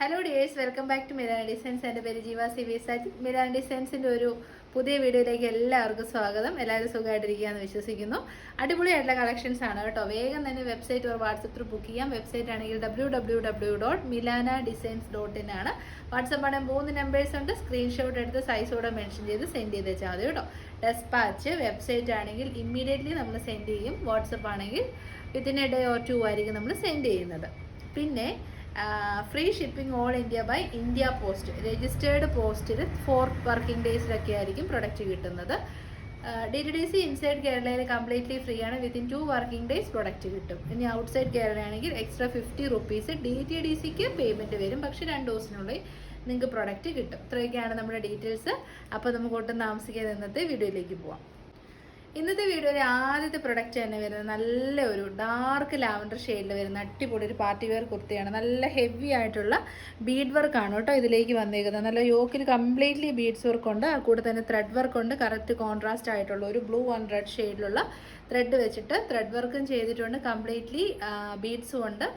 Hello dears welcome back to Miran designs എന്റെ പേര് Jeeva C V Saji Miran ഡിസൈൻസിന്റെ ഒരു പുതിയ വീഡിയോയിലേക്ക് എല്ലാവർക്കും സ്വാഗതം. എല്ലാവരും സുഖമായിട്ടിരിക്കുകയെന്ന് വിശ്വസിക്കുന്നു. അടിപൊളിയായിട്ടുള്ള കളക്ഷൻസ് ആണ് കേട്ടോ. വേഗം തന്നെ വെബ്സൈറ്റ് ഒരു വാട്സപ്പ് ത്രൂ ബുക്ക് ചെയ്യാം. വെബ്സൈറ്റ് ആണെങ്കിൽ W W W dot Milana designs dot in ആണ്. വാട്സപ്പ് ആണെങ്കിൽ മൂന്ന് നമ്പേഴ്സ് ഉണ്ട്. സ്ക്രീൻഷോട്ട് എടുത്ത് സൈസോടെ മെൻഷൻ ചെയ്ത് സെൻഡ് ചെയ്ത് വെച്ചാൽ മതി കേട്ടോ. ഡെസ്പാച്ച് വെബ്സൈറ്റ് ആണെങ്കിൽ ഇമ്മീഡിയറ്റ്ലി നമ്മൾ സെൻഡ് ചെയ്യും. വാട്സപ്പ് ആണെങ്കിൽ within a day or two ആയിരിക്കും നമ്മൾ സെൻഡ് ചെയ്യുന്നത്. പിന്നെ free shipping all India by India post registered പോസ്റ്റിൽ ഫോർ വർക്കിംഗ് ഡേയ്സിലൊക്കെ ആയിരിക്കും പ്രൊഡക്റ്റ് കിട്ടുന്നത്. D T D C inside കേരളയിൽ കംപ്ലീറ്റ്ലി ഫ്രീ ആണ്. Within two working days product കിട്ടും. ഇനി ഔട്ട്സൈഡ് കേരള ആണെങ്കിൽ extra fifty rupees D T D സിക്ക് പേയ്മെന്റ് വരും. പക്ഷേ രണ്ട് ദിവസത്തിനുള്ളിൽ നിങ്ങൾക്ക് പ്രൊഡക്റ്റ് കിട്ടും. ഇത്രയൊക്കെയാണ് നമ്മുടെ ഡീറ്റെയിൽസ് അപ്പോൾ നമുക്ക് ഒട്ടും താമസിക്കാതെ ഇന്നത്തെ വീഡിയോയിലേക്ക് പോവാം. ഇന്നത്തെ വീഡിയോയിലെ ആദ്യത്തെ പ്രൊഡക്റ്റ് തന്നെ വരുന്നത് നല്ല ഒരു ഡാർക്ക് ലാവൻഡർ ഷെയ്ഡിൽ വരുന്ന അടിപൊളി ഒരു പാർട്ടി വെയർ കുർത്തിയാണ്. നല്ല ഹെവി ആയിട്ടുള്ള ബീഡ് വർക്കാണ് കേട്ടോ ഇതിലേക്ക് വന്നേക്കുന്നത്. നല്ല യോക്കിൽ കംപ്ലീറ്റ്ലി ബീഡ്സ് വർക്ക് ഉണ്ട്. ആ കൂടെ തന്നെ ത്രെഡ് വർക്ക് ഉണ്ട്. കറക്റ്റ് കോൺട്രാസ്റ്റ് ആയിട്ടുള്ള ഒരു ബ്ലൂ ആൻഡ് റെഡ് ഷെയ്ഡിലുള്ള ത്രെഡ് വെച്ചിട്ട് ത്രെഡ് വർക്കും ചെയ്തിട്ടുണ്ട്. കംപ്ലീറ്റ്ലി ബീഡ്സും ഉണ്ട്.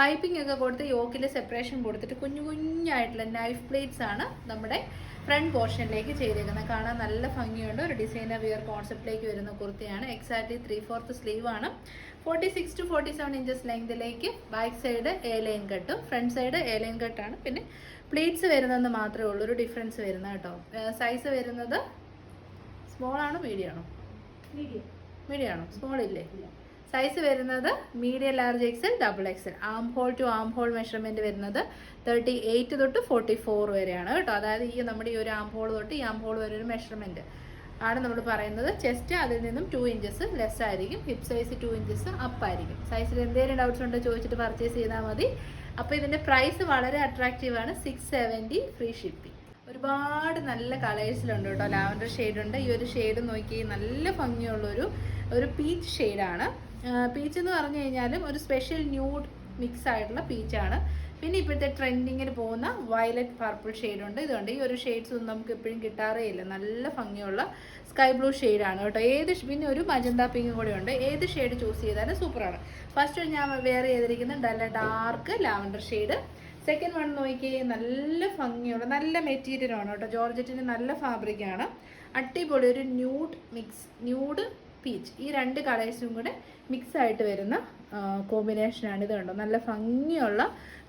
പൈപ്പിംഗ് ഒക്കെ കൊടുത്ത് യോക്കിൽ സെപ്പറേഷൻ കൊടുത്തിട്ട് കുഞ്ഞു കുഞ്ഞായിട്ടുള്ള നൈഫ് പ്ലേറ്റ്സ് ആണ് നമ്മുടെ ഫ്രണ്ട് പോർഷനിലേക്ക് ചെയ്തേക്കുന്നത്. കാണാൻ നല്ല ഭംഗിയുണ്ട്. ഒരു ഡിസൈനർ വിയർ കോൺസെപ്റ്റിലേക്ക് വരുന്ന കുർത്തിയാണ്. എക്സാക്ട്ലി ത്രീ ഫോർത്ത് സ്ലീവ് ആണ്. Forty six to forty seven inches ലെങ്തിലേക്ക് back side A line കട്ടും ഫ്രണ്ട് സൈഡ് എ ലൈൻ കട്ടാണ് പിന്നെ പ്ലീറ്റ്സ് വരുന്നതെന്ന് മാത്രമേ ഉള്ളൂ. ഒരു ഡിഫറൻസ് വരുന്ന കേട്ടോ. സൈസ് വരുന്നത് സ്മോൾ ആണോ മീഡിയം ആണോ? മീഡിയം മീഡിയം ആണോ? സ്മോൾ ഇല്ലേ. സൈസ് വരുന്നത് medium large XL double XL arm hole to arm hole measurement വരുന്നത് തേർട്ടി എയ്റ്റ് തൊട്ട് ഫോർട്ടി ഫോർ വരെയാണ് കേട്ടോ. അതായത് ഈ നമ്മുടെ ഈ ഒരു ആം ഹോൾ തൊട്ട് ഈ ആം ഹോൾ വരെ ഒരു മെഷർമെന്റ് ആണ് നമ്മൾ പറയുന്നത്. ചെസ്റ്റ് അതിൽ നിന്നും ടു ഇഞ്ചസ് ലെസ് ആയിരിക്കും. Hip size two inches up ആയിരിക്കും. സൈസിൽ എന്തെങ്കിലും ഡൗട്ട്സ് ഉണ്ടോ ചോദിച്ചിട്ട് പർച്ചേസ് ചെയ്താൽ മതി. അപ്പോൾ ഇതിന്റെ പ്രൈസ് വളരെ അട്രാക്റ്റീവ് ആണ്. സിക്സ് സെവന്റി ഫ്രീ ഷിപ്പിംഗ് ഒരുപാട് നല്ല കളേഴ്സിലുണ്ട് കേട്ടോ. ലാവൻഡർ ഷെയ്ഡുണ്ട് ഈ ഒരു ഷെയ്ഡ് നോക്കി നല്ല ഭംഗിയുള്ളൊരു ഒരു പീച്ച് ഷെയ്ഡാണ് പീച്ച് എന്ന് പറഞ്ഞു കഴിഞ്ഞാലും ഒരു സ്പെഷ്യൽ ന്യൂഡ് മിക്സ് ആയിട്ടുള്ള പീച്ചാണ് പിന്നെ ഇപ്പോഴത്തെ ട്രെൻഡിങ്ങിന് പോകുന്ന വയലറ്റ് പർപ്പിൾ ഷെയ്ഡ് ഉണ്ട്. ഇതുണ്ട് ഈ ഒരു ഷെയ്ഡ്സ് ഒന്നും നമുക്ക് എപ്പോഴും കിട്ടാറേ ഇല്ല. നല്ല ഭംഗിയുള്ള സ്കൈ ബ്ലൂ ഷെയ്ഡാണ് കേട്ടോ. ഏത് പിന്നെ ഒരു മജന്ത പിങ്ക് കൂടെ ഉണ്ട്. ഏത് ഷെയ്ഡ് ചൂസ് ചെയ്താലും സൂപ്പറാണ് ഫസ്റ്റ് ഞാൻ വേറെ ചെയ്തിരിക്കുന്നത് നല്ല dark lavender shade second one നോക്കിയേ നല്ല ഭംഗിയുള്ള നല്ല മെറ്റീരിയൽ ആണ് കേട്ടോ. ജോർജറ്റിന്റെ നല്ല ഫാബ്രിക്കാണ് അടിപൊളി ഒരു ന്യൂഡ് മിക്സ് ന്യൂഡ് പീച്ച് ഈ രണ്ട് കളേഴ്സും കൂടെ മിക്സ് ആയിട്ട് വരുന്ന കോമ്പിനേഷനാണ് ഇത് കണ്ടോ? നല്ല ഭംഗിയുള്ള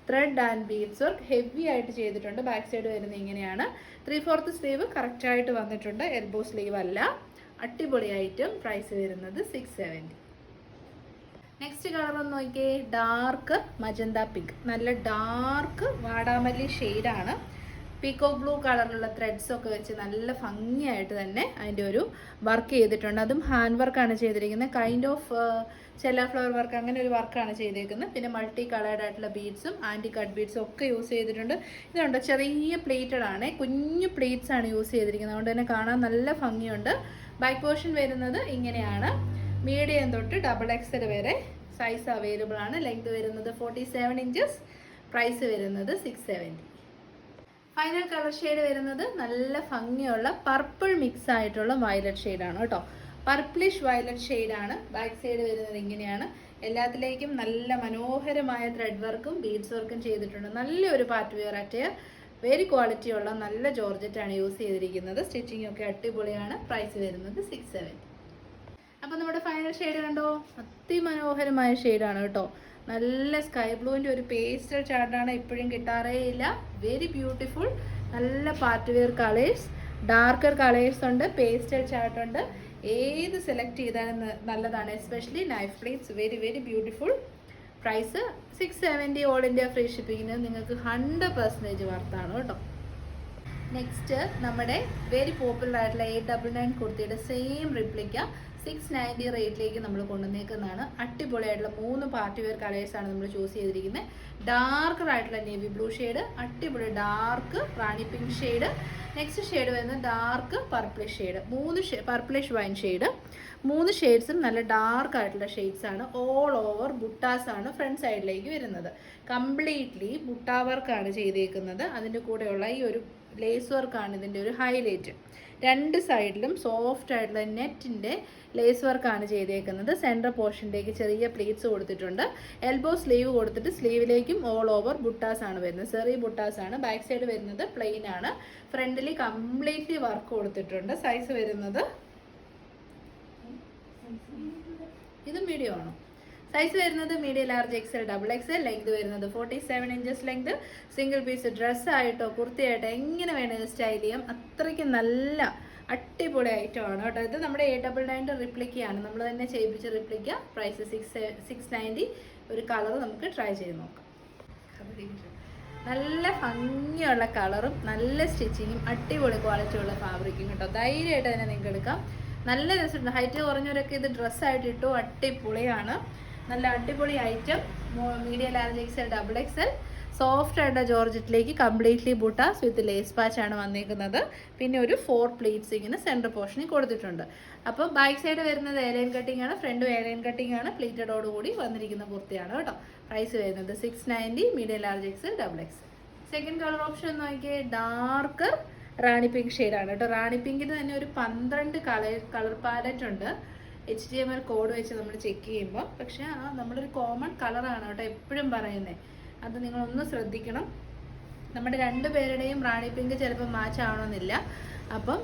thread and beads work heavy ആയിട്ട് ചെയ്തിട്ടുണ്ട്. ബാക്ക് സൈഡ് വരുന്നത് ഇങ്ങനെയാണ്. ത്രീ ഫോർത്ത് സ്ലീവ് കറക്റ്റായിട്ട് വന്നിട്ടുണ്ട്. എൽബോ സ്ലീവ് അല്ല. അടിപൊളി ഐറ്റം പ്രൈസ് വരുന്നത് സിക്സ് സെവന്റി നെക്സ്റ്റ് കളർ ഒന്ന് നോക്കിയേ. ഡാർക്ക് മജന്ത പിങ്ക് നല്ല ഡാർക്ക് വാടാമല്ലി ഷെയ്ഡാണ് പീക്കോ ബ്ലൂ കളറിലുള്ള ത്രെഡ്സ് ഒക്കെ വെച്ച് നല്ല ഭംഗിയായിട്ട് തന്നെ അതിന്റെ ഒരു വർക്ക് ചെയ്തിട്ടുണ്ട്. അതും ഹാൻഡ് വർക്കാണ് ചെയ്തിരിക്കുന്നത്. കൈൻഡ് ഓഫ് ചെല്ല ഫ്ലവർ വർക്ക് അങ്ങനെ ഒരു വർക്കാണ് ചെയ്തിരിക്കുന്നത് പിന്നെ മൾട്ടി കളേർഡ് ആയിട്ടുള്ള ബീഡ്സും ആന്റി കട്ട് ബീഡ്സും ഒക്കെ യൂസ് ചെയ്തിട്ടുണ്ട്. ഇതുണ്ട്? ചെറിയ പ്ലേറ്റഡ് ആണ്. കുഞ്ഞു പ്ലേറ്റ്സ് ആണ് യൂസ് ചെയ്തിരിക്കുന്നത്. അതുകൊണ്ട് തന്നെ കാണാൻ നല്ല ഭംഗിയുണ്ട്. ബാക്ക് പോർഷൻ വരുന്നത് ഇങ്ങനെയാണ്. മീഡിയം തൊട്ട് ഡബിൾ എക്സൽ വരെ സൈസ് അവൈലബിൾ ആണ്. ലെങ്ത് വരുന്നത് ഫോർട്ടി സെവൻ ഇഞ്ചസ് പ്രൈസ് വരുന്നത് six seventy final colour shade വരുന്നത് നല്ല ഭംഗിയുള്ള പർപ്പിൾ മിക്സ് ആയിട്ടുള്ള വയലറ്റ് ഷെയ്ഡാണ് കേട്ടോ. പർപ്പിളിഷ് വയലറ്റ് ഷെയ്ഡാണ് ബാക്ക് സൈഡ് വരുന്നത് ഇങ്ങനെയാണ്. എല്ലാത്തിലേക്കും നല്ല മനോഹരമായ ത്രെഡ് വർക്കും ബീഡ്സ് വർക്കും ചെയ്തിട്ടുണ്ട്. നല്ലൊരു party wear attire very quality ഉള്ള നല്ല ജോർജറ്റാണ് യൂസ് ചെയ്തിരിക്കുന്നത്. സ്റ്റിച്ചിങ് ഒക്കെ അടിപൊളിയാണ്. പ്രൈസ് വരുന്നത് സിക്സ് സെവൻ അപ്പോൾ നമ്മുടെ ഫൈനൽ ഷെയ്ഡ് കണ്ടോ? അതിമനോഹരമായ ഷെയ്ഡാണ് കേട്ടോ. നല്ല സ്കൈ ബ്ലൂവിന്റെ ഒരു പേസ്റ്റൽ ചാർട്ടാണ് ഇപ്പോഴും കിട്ടാറേ ഇല്ല വെരി ബ്യൂട്ടിഫുൾ നല്ല party wear colours darker colours ഉണ്ട് പേസ്റ്റൽ ചാർട്ടുണ്ട് ഏത് സെലക്ട് ചെയ്താലും നല്ലതാണ്. Especially knife pleats very very beautiful price six seventy all India free ഷിപ്പിങ്ങിന് നിങ്ങൾക്ക് ഹൺഡ്രഡ് പെർസെന്റേജ് വർത്താണ് കേട്ടോ. നെക്സ്റ്റ് നമ്മുടെ വെരി പോപ്പുലർ ആയിട്ടുള്ള എയ്റ്റ് ഡബിൾ നയൻ കുർത്തിയുടെ സെയിം റിപ്ലിക്ക സിക്സ് നയന്റി റേറ്റിലേക്ക് നമ്മൾ കൊണ്ടുവന്നേക്കുന്നതാണ്. അടിപൊളിയായിട്ടുള്ള മൂന്ന് പാർട്ടി വെയർ കളേഴ്സാണ് നമ്മൾ ചൂസ് ചെയ്തിരിക്കുന്നത്. ഡാർക്കർ ആയിട്ടുള്ള നേവി ബ്ലൂ ഷെയ്ഡ് അടിപൊളി dark rani pink shade next shade വരുന്നത് ഡാർക്ക് പർപ്പിളിഷ് ഷെയ്ഡ് മൂന്ന് പർപ്പിളിഷ് വൈൻ ഷെയ്ഡ് മൂന്ന് ഷെയ്ഡ്സും നല്ല ഡാർക്ക് ആയിട്ടുള്ള ഷെയ്ഡ്സ് ആണ്. ഓൾ ഓവർ ബുട്ടാസ് ആണ് ഫ്രണ്ട് സൈഡിലേക്ക് വരുന്നത്. കംപ്ലീറ്റ്ലി ബുട്ടാ വർക്കാണ് ചെയ്തേക്കുന്നത്. അതിന്റെ കൂടെയുള്ള ഈ ഒരു ലേസ് വർക്കാണ് ഇതിന്റെ ഒരു ഹൈലൈറ്റ് രണ്ട് സൈഡിലും സോഫ്റ്റ് ആയിട്ടുള്ള നെറ്റിന്റെ ലേസ് വർക്കാണ് ചെയ്തേക്കുന്നത്. സെൻട്രൽ പോർഷനിലേക്ക് ചെറിയ പ്ലീറ്റ്സ് കൊടുത്തിട്ടുണ്ട്. എൽബോ സ്ലീവ് കൊടുത്തിട്ട് സ്ലീവിലേക്കും ഓൾ ഓവർ ബുട്ടാസ് ആണ് വരുന്നത്. ചെറിയ ബുട്ടാസ് ആണ്. ബാക്ക് സൈഡ് വരുന്നത് പ്ലെയിൻ ആണ്. ഫ്രണ്ടിൽ കംപ്ലീറ്റ്ലി വർക്ക് കൊടുത്തിട്ടുണ്ട്. സൈസ് വരുന്നത്? ഇത് മീഡിയം ആണോ? സൈസ് വരുന്നത് medium large XL double XL length വരുന്നത് forty seven inches length single piece ഡ്രസ്സായിട്ടോ കുർത്തിയായിട്ടോ എങ്ങനെ വേണമെങ്കിലും സ്റ്റൈൽ ചെയ്യാം. അത്രയ്ക്ക് നല്ല അടിപൊളി ഐറ്റം ആണ് കേട്ടോ. ഇത് നമ്മുടെ എ ഡബിൾ നയന്റെ റിപ്ലിക്കയാണ് നമ്മൾ തന്നെ ചെയ്യിപ്പിച്ച replica price six six ninety ഒരു കളർ നമുക്ക് ട്രൈ ചെയ്ത് നോക്കാം. നല്ല ഭംഗിയുള്ള കളറും നല്ല സ്റ്റിച്ചിങ്ങും അടിപൊളി ക്വാളിറ്റിയുള്ള ഫാബ്രിക്കും കേട്ടോ. ധൈര്യമായിട്ട് തന്നെ നിങ്ങൾക്ക് എടുക്കാം. നല്ല രസമുണ്ട്. ഹൈറ്റ് കുറഞ്ഞവരൊക്കെ ഇത് ഡ്രസ്സായിട്ട് ഇട്ടു. അടിപൊളിയാണ്. നല്ല അടിപൊളി item medium large XL double XL soft ആയിട്ട് ജോർജറ്റിലേക്ക് കംപ്ലീറ്റ്ലി ബുട്ടാസ് വിത്ത് ലേസ് പാച്ച് ആണ് വന്നിരിക്കുന്നത് പിന്നെ ഒരു ഫോർ പ്ലേറ്റ്സ് ഇങ്ങനെ സെന്റർ പോർഷനിൽ കൊടുത്തിട്ടുണ്ട്. അപ്പോൾ ബാക്ക് സൈഡ് വരുന്നത് ഏലൈൻ കട്ടിംഗ് ആണ് ഫ്രണ്ട് ഏലൈൻ കട്ടിംഗ് ആണ് പ്ലീറ്റഡോട് കൂടി വന്നിരിക്കുന്ന കുർത്തിയാണ് കേട്ടോ. പ്രൈസ് വരുന്നത് six ninety medium large XL double XL second colour option നോക്കിയേ ഡാർക്ക് റാണി പിങ്ക് ഷെയ്ഡാണ് കേട്ടോ. റാണി പിങ്കിന് തന്നെ ഒരു പന്ത്രണ്ട് കളർ കളർ പാലറ്റ് ഉണ്ട്. H D M L code വെച്ച് നമ്മൾ ചെക്ക് ചെയ്യുമ്പോൾ പക്ഷേ ആ നമ്മളൊരു കോമൺ കളറാണ് കേട്ടോ എപ്പോഴും പറയുന്നത് അത് നിങ്ങളൊന്ന് ശ്രദ്ധിക്കണം. നമ്മുടെ രണ്ട് പേരുടെയും റാണി പിങ്ക് ചിലപ്പോൾ മാച്ച് ആവണമെന്നില്ല. അപ്പം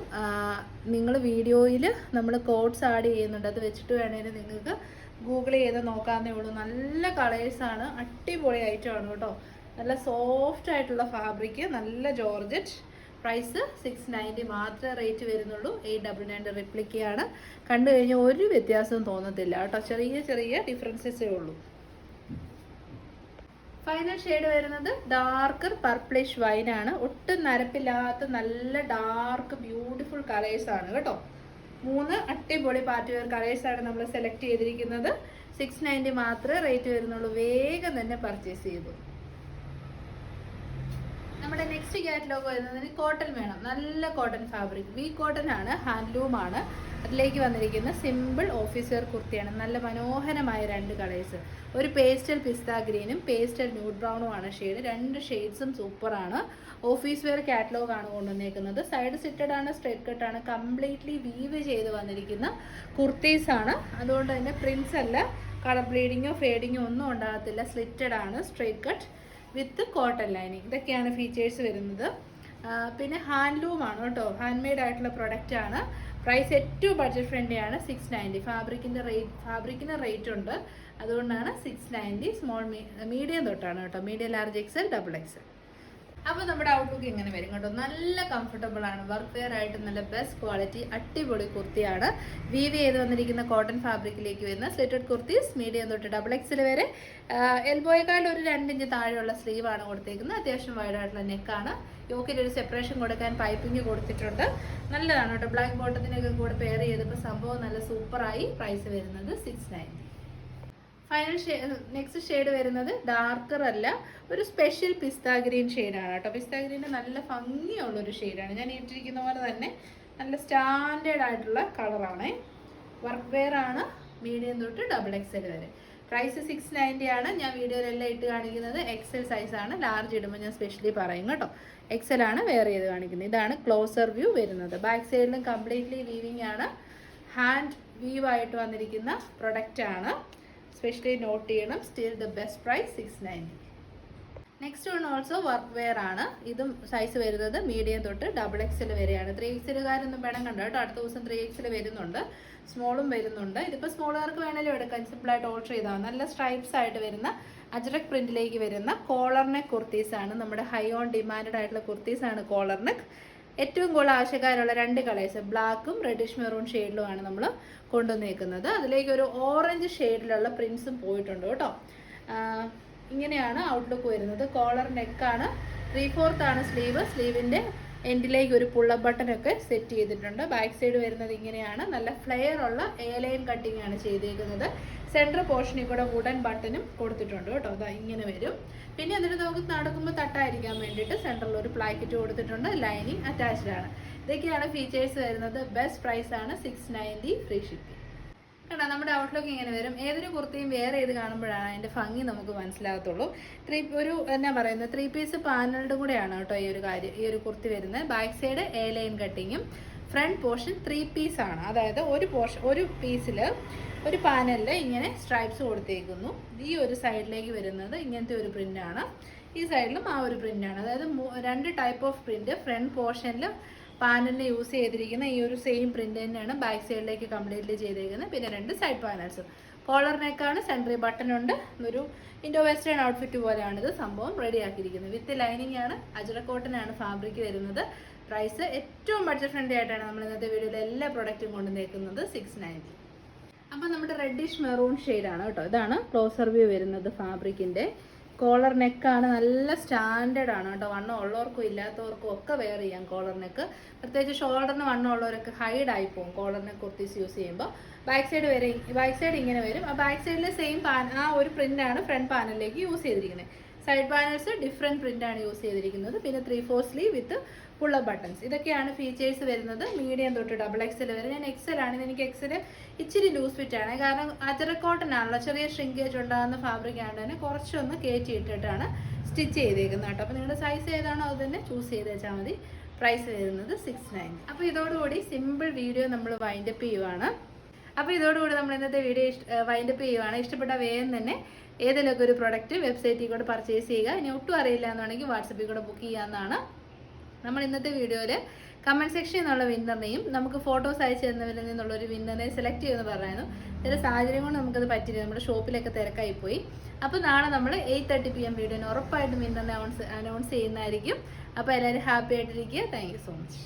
നിങ്ങൾ വീഡിയോയിൽ നമ്മൾ കോഡ്സ് ആഡ് ചെയ്യുന്നുണ്ട്. അത് വെച്ചിട്ട് വേണമെങ്കിൽ നിങ്ങൾക്ക് ഗൂഗിൾ ചെയ്ത് നോക്കാവുന്നേ ഉള്ളൂ. നല്ല കളേഴ്സാണ് അടിപൊളി ഐറ്റമാണ് കേട്ടോ. നല്ല സോഫ്റ്റ് ആയിട്ടുള്ള ഫാബ്രിക് നല്ല ജോർജറ്റ്. പ്രൈസ് സിക്സ് നയന്റി മാത്രമേ റേറ്റ് വരുന്നുള്ളൂ. എയ്റ്റ് ഡബിൾ നയന്റെ റിപ്ലിക്കയാണ് കണ്ടു കഴിഞ്ഞാൽ ഒരു വ്യത്യാസവും തോന്നത്തില്ല കേട്ടോ. ചെറിയ ചെറിയ ഡിഫറൻസസേ ഉള്ളൂ. ഫൈനൽ ഷെയ്ഡ് വരുന്നത് ഡാർക്ക് പർപ്പിളിഷ് വൈൻ ആണ്. ഒട്ടും നരപ്പില്ലാത്ത നല്ല ഡാർക്ക് ബ്യൂട്ടിഫുൾ കളേഴ്സ് ആണ് കേട്ടോ. മൂന്ന് അടിപൊളി പാർട്ടി വെയർ കളേഴ്സ് ആണ് നമ്മൾ സെലക്ട് ചെയ്തിരിക്കുന്നത്. സിക്സ് നയന്റി മാത്രമേ റേറ്റ് വരുന്നുള്ളൂ. വേഗം തന്നെ പർച്ചേസ് ചെയ്തു. നമ്മുടെ നെക്സ്റ്റ് കാറ്റലോഗ് വരുന്നതിന് കോട്ടൺ വേണം. നല്ല കോട്ടൺ ഫാബ്രിക് വി കോട്ടൺ ആണ് ഹാൻഡ്ലൂം ആണ്. അതിലേക്ക് വന്നിരിക്കുന്ന സിമ്പിൾ ഓഫീസ് വെയർ കുർത്തിയാണ്. നല്ല മനോഹരമായ രണ്ട് കളേഴ്സ് ഒരു പേസ്റ്റൽ പിസ്ത ഗ്രീനും പേസ്റ്റൽ ന്യൂഡ് ബ്രൗണും ആണ് ഷെയ്ഡ് രണ്ട് ഷെയ്ഡ്സും സൂപ്പറാണ് ഓഫീസ് വെയർ കാറ്റലോഗ് ആണ് കൊണ്ടുവന്നേക്കുന്നത്. സൈഡ് സിറ്റഡ് ആണ് സ്ട്രെയിറ്റ് കട്ട് ആണ്. കംപ്ലീറ്റ്ലി വീവ് ചെയ്ത് വന്നിരിക്കുന്ന കുർത്തീസ് ആണ്. അതുകൊണ്ട് തന്നെ പ്രിൻസ് അല്ല കളർ ബ്ലീഡിങ്ങോ ഫേഡിങ്ങോ ഒന്നും ഉണ്ടാകത്തില്ല. സ്ലിറ്റഡ് ആണ് straight cut with cotton lining. ഇതൊക്കെയാണ് ഫീച്ചേഴ്സ് വരുന്നത്. പിന്നെ ഹാൻഡ്ലൂം ആണ് കേട്ടോ. ഹാൻഡ് മെയ്ഡ് ആയിട്ടുള്ള പ്രൊഡക്റ്റ് ആണ്. പ്രൈസ് ഏറ്റവും ബഡ്ജറ്റ് ഫ്രണ്ട്ലി ആണ്. സിക്സ് നയന്റി ഫാബ്രിക്കിന്റെ റേറ്റ് ഫാബ്രിക്കിന് റേറ്റ് ഉണ്ട്. അതുകൊണ്ടാണ് സിക്സ് നയന്റി സ്മോൾ മീഡിയം തൊട്ടാണ് കേട്ടോ. Medium large XL double XL അപ്പോൾ നമ്മുടെ ഔട്ട്ലുക്ക് ഇങ്ങനെ വരും കേട്ടോ. നല്ല കംഫർട്ടബിൾ ആണ്. വർക്ക് വെയർ ആയിട്ട് നല്ല ബെസ്റ്റ് ക്വാളിറ്റി അടിപൊളി കുർത്തിയാണ്. വീവ് ചെയ്ത് വന്നിരിക്കുന്ന കോട്ടൺ ഫാബ്രിക്കിലേക്ക് വരുന്ന സ്ലിറ്റഡ് കുർത്തീസ് മീഡിയം തൊട്ട് ഡബിൾ എക്സിൽ വരെ. എൽബോയേക്കാൾ ഒരു രണ്ടിഞ്ച് താഴെയുള്ള സ്ലീവാണ് കൊടുത്തേക്കുന്നത്. അത്യാവശ്യം വൈഡായിട്ടുള്ള നെക്കാണ് യോക്കിൽ ഒരു സെപ്പറേഷൻ കൊടുക്കാൻ പൈപ്പിംഗ് കൊടുത്തിട്ടുണ്ട്. നല്ലതാണ് കേട്ടോ. ബ്ലാക്ക് ബോട്ടത്തിനൊക്കെ കൂടെ പെയർ ചെയ്തപ്പോൾ സംഭവം നല്ല സൂപ്പറായി പ്രൈസ് വരുന്നത് six ninety final next shade വരുന്നത് ഡാർക്കർ അല്ല ഒരു സ്പെഷ്യൽ പിസ്ത ഗ്രീൻ ഷെയ്ഡാണ് കേട്ടോ. പിസ്ത ഗ്രീൻ നല്ല ഭംഗിയുള്ള ഒരു ഷെയ്ഡാണ് ഞാൻ ഇട്ടിരിക്കുന്ന പോലെ തന്നെ നല്ല സ്റ്റാൻഡേർഡ് ആയിട്ടുള്ള കളറാണ് വർക്ക് വെയർ ആണ് മീഡിയം തൊട്ട് ഡബിൾ എക്സൽ വരെ. പ്രൈസ് സിക്സ് നയന്റി ആണ്. ഞാൻ വീഡിയോയിലെല്ലാം ഇട്ട് കാണിക്കുന്നത് എക്സൽ സൈസാണ് ലാർജ് ഇടുമ്പോൾ ഞാൻ സ്പെഷ്യലി പറയും കേട്ടോ. എക്സൽ ആണ് വെയർ ചെയ്ത് കാണിക്കുന്നത്. ഇതാണ് ക്ലോസർ വ്യൂ വരുന്നത്. ബാക്ക് സൈഡിലും കംപ്ലീറ്റ്ലി വീവിങ് ആണ്. ഹാൻഡ് വീവ് ആയിട്ട് വന്നിരിക്കുന്ന പ്രൊഡക്റ്റാണ് സ്പെഷ്യലി നോട്ട് ചെയ്യണം. Still the best price six ninety next one also work wear ആണ്. ഇതും സൈസ് വരുന്നത് മീഡിയം തൊട്ട് ഡബിൾ എക്സൽ വരെയാണ്. ത്രീ എക്സലുകാരൊന്നും വേണം കണ്ടോ കേട്ടോ. അടുത്ത ദിവസം ത്രീ എക്സൽ വരുന്നുണ്ട്. സ്മോളും വരുന്നുണ്ട്. ഇതിപ്പോൾ സ്മോളുകാർക്ക് വേണമെങ്കിലും എടുക്കാം. സിമ്പിളായിട്ട് ഓർഡർ ചെയ്താൽ. നല്ല സ്ട്രൈപ്സ് ആയിട്ട് വരുന്ന അജ്രക് പ്രിന്റിലേക്ക് വരുന്ന കോളർ നെക്ക് കുർത്തീസ് ആണ് നമ്മുടെ ഹൈ ഓൺ ഡിമാൻഡ് ആയിട്ടുള്ള കുർത്തീസാണ് കോളർ നെക്ക് ഏറ്റവും കൂടുതൽ ആവശ്യക്കാരുള്ള രണ്ട് കളേഴ്സ് ബ്ലാക്കും റെഡിഷ് മെറൂൺ ഷെയ്ഡിലുമാണ് നമ്മൾ കൊണ്ടുവന്നേക്കുന്നത്. അതിലേക്ക് ഒരു ഓറഞ്ച് ഷെയ്ഡിലുള്ള പ്രിൻസും പോയിട്ടുണ്ട് കേട്ടോ. ഇങ്ങനെയാണ് ഔട്ട്ലുക്ക് വരുന്നത്. കോളർ നെക്കാണ് ത്രീ ഫോർത്താണ് സ്ലീവ് സ്ലീവിന്റെ എൻഡിലേക്ക് ഒരു പുള്ള ബട്ടൺ ഒക്കെ സെറ്റ് ചെയ്തിട്ടുണ്ട്. ബാക്ക് സൈഡ് വരുന്നത് ഇങ്ങനെയാണ്. നല്ല ഫ്ലെയർ ഉള്ള എ ലൈൻ കട്ടിംഗ് ആണ് ചെയ്തേക്കുന്നത്. സെൻട്രൽ പോർഷനിൽ കൂടെ വുഡൻ ബട്ടണും കൊടുത്തിട്ടുണ്ട് കേട്ടോ. അതാ ഇങ്ങനെ വരും. പിന്നെ എന്നിട്ട് നമുക്ക് നടക്കുമ്പോൾ തട്ടായിരിക്കാൻ വേണ്ടിയിട്ട് സെൻട്രൽ ഒരു പ്ലാക്കറ്റ് കൊടുത്തിട്ടുണ്ട്. ലൈനിങ് അറ്റാച്ച്ഡ് ആണ്. ഇതൊക്കെയാണ് ഫീച്ചേഴ്സ് വരുന്നത്. ബെസ്റ്റ് പ്രൈസ് ആണ് സിക്സ് നയന്റി ഫ്രീ ഷിപ്പിംഗ് കണ്ടാ നമ്മുടെ ഔട്ട്ലുക്ക് ഇങ്ങനെ വരും. ഏതൊരു കുർത്തിയും വേറെ ഏത് കാണുമ്പോഴാണ് അതിന്റെ ഭംഗി നമുക്ക് മനസ്സിലാകത്തുള്ളൂ. ത്രീ ഒരു എന്നാ പറയുന്നത് ത്രീ പീസ് പാനലുടെ കൂടെയാണ് കേട്ടോ ഈ ഒരു കാര്യം ഈ ഒരു കുർത്തി വരുന്നത്. ബാക്ക് സൈഡ് എ ലൈൻ കട്ടിങ്ങും ഫ്രണ്ട് പോർഷൻ ത്രീ പീസ് ആണ്. അതായത് ഒരു പോർഷൻ ഒരു പീസിൽ ഒരു പാനലിൽ ഇങ്ങനെ സ്ട്രൈപ്സ് കൊടുത്തേക്കുന്നു. ഈ ഒരു സൈഡിലേക്ക് വരുന്നത് ഇങ്ങനത്തെ ഒരു പ്രിന്റ് ആണ്. ഈ സൈഡിലും ആ ഒരു പ്രിന്റ് ആണ്. അതായത് രണ്ട് ടൈപ്പ് ഓഫ് പ്രിന്റ് ഫ്രണ്ട് പോർഷനിൽ പാനലിന് യൂസ് ചെയ്തിരിക്കുന്ന ഈ ഒരു സെയിം പ്രിന്റ് തന്നെയാണ് ബാക്ക് സൈഡിലേക്ക് കംപ്ലീറ്റ്ലി ചെയ്തിരിക്കുന്നത് പിന്നെ രണ്ട് സൈഡ് പാനൽസും കോളർ നെക്കാണ് സെൻട്രി ബട്ടൺ ഉണ്ട്. ഒരു ഇൻഡോ വെസ്റ്റേൺ ഔട്ട്ഫിറ്റ് പോലെയാണ് ഇത് സംഭവം റെഡി ആക്കിയിരിക്കുന്നത്. വിത്ത് ലൈനിങ് ആണ്. അജറ കോട്ടൺ ആണ് ഫാബ്രിക് വരുന്നത്. പ്രൈസ് ഏറ്റവും ബഡ്ജറ്റ് ഫ്രണ്ട്ലി ആയിട്ടാണ് നമ്മൾ ഇന്നത്തെ വീഡിയോയിൽ എല്ലാ പ്രൊഡക്റ്റും കൊണ്ട് നിൽക്കുന്നത് സിക്സ് നയന്റി അപ്പം നമ്മുടെ റെഡിഷ് മെറൂൺ ഷെയ്ഡാണ് കേട്ടോ. ഇതാണ് ക്ലോസർ വ്യൂ വരുന്നത് ഫാബ്രിക്കിന്റെ കോളർ നെക്കാണ് നല്ല സ്റ്റാൻഡേർഡ് ആണ് കേട്ടോ. വണ്ണം ഉള്ളവർക്കും ഇല്ലാത്തവർക്കും ഒക്കെ വെയർ ചെയ്യാം കോളർ നെക്ക് പ്രത്യേകിച്ച് ഷോൾഡറിന് വണ്ണം ഉള്ളവരൊക്കെ ഹൈഡ് ആയി പോകും കോളർ നെക്ക് കുർത്തീസ് യൂസ് ചെയ്യുമ്പോൾ ബാക്ക് സൈഡ് വരെ ബാക്ക് സൈഡ് ഇങ്ങനെ വരും. ആ ബാക്ക് സൈഡിലെ സെയിം പാൻ ആ ഒരു പ്രിന്റ് ആണ് ഫ്രണ്ട് പാനലിലേക്ക് യൂസ് ചെയ്തിരിക്കുന്നത് സൈഡ് പാനൽസ് ഡിഫറെന്റ് ആണ് യൂസ് ചെയ്തിരിക്കുന്നത്. പിന്നെ ത്രീ ഫോർ സ്ലീവ് വിത്ത് പുള്ള ബട്ടൺസ് ഇതൊക്കെയാണ് ഫീച്ചേഴ്സ് വരുന്നത്. മീഡിയം തൊട്ട് ഡബിൾ എക്സൽ വരെ. ഞാൻ എക്സൽ ആണ്. എനിക്ക് എക്സൽ ഇച്ചിരി ലൂസ് ഫിറ്റ് ആണ്. കാരണം അജറ കോട്ടൺ ആണല്ലോ. ചെറിയ ഷ്രിങ്കേജ് ഉണ്ടാകുന്ന ഫാബ്രിക് ആയതുകൊണ്ട് തന്നെ കുറച്ചൊന്ന് കയറ്റി ഇട്ടിട്ടാണ് സ്റ്റിച്ച് ചെയ്തേക്കുന്നത് കേട്ടോ. അപ്പോൾ നിങ്ങളുടെ സൈസ് ഏതാണോ അത് തന്നെ ചൂസ് ചെയ്ത് വെച്ചാൽ മതി. പ്രൈസ് വരുന്നത് സിക്സ് നയൻ അപ്പോൾ ഇതോടുകൂടി സിമ്പിൾ വീഡിയോ നമ്മൾ വൈൻഡപ്പ് ചെയ്യുവാണ്. അപ്പോൾ ഇതോടുകൂടി നമ്മൾ ഇന്നത്തെ വീഡിയോ വൈൻഡപ്പ് ചെയ്യുവാണ്. ഇഷ്ടപ്പെട്ട വേഗം തന്നെ ഏതെങ്കിലുമൊക്കെ ഒരു പ്രൊഡക്റ്റ് വെബ്സൈറ്റിൽ കൂടെ പർച്ചേസ് ചെയ്യുക. ഇനി ഒട്ടും അറിയില്ല എന്നുണ്ടെങ്കിൽ വാട്സപ്പിൽ കൂടെ ബുക്ക് ചെയ്യാവുന്നതാണ്. നമ്മൾ ഇന്നത്തെ വീഡിയോയിൽ കമന്റ് സെക്ഷനിൽ നിന്നുള്ള വിന്നറിനെയും നമുക്ക് ഫോട്ടോസ് അയച്ചു തന്നവരിൽ നിന്നുള്ള ഒരു വിന്നറിനെ സെലക്ട് ചെയ്യുമെന്ന് പറയായിരുന്നു ചില സാഹചര്യം കൊണ്ട് നമുക്കത് പറ്റില്ല നമ്മുടെ ഷോപ്പിലൊക്കെ തിരക്കായി പോയി അപ്പോൾ നാളെ നമ്മൾ എയ്റ്റ് തേർട്ടി പി എം വീഡിയോനെ ഉറപ്പായിട്ടും വിന്നറിനെ അനൗൺസ് അനൗൺസ് ചെയ്യുന്നതായിരിക്കും. അപ്പോൾ എല്ലാവരും ഹാപ്പി ആയിട്ടിരിക്കുക. Thank so much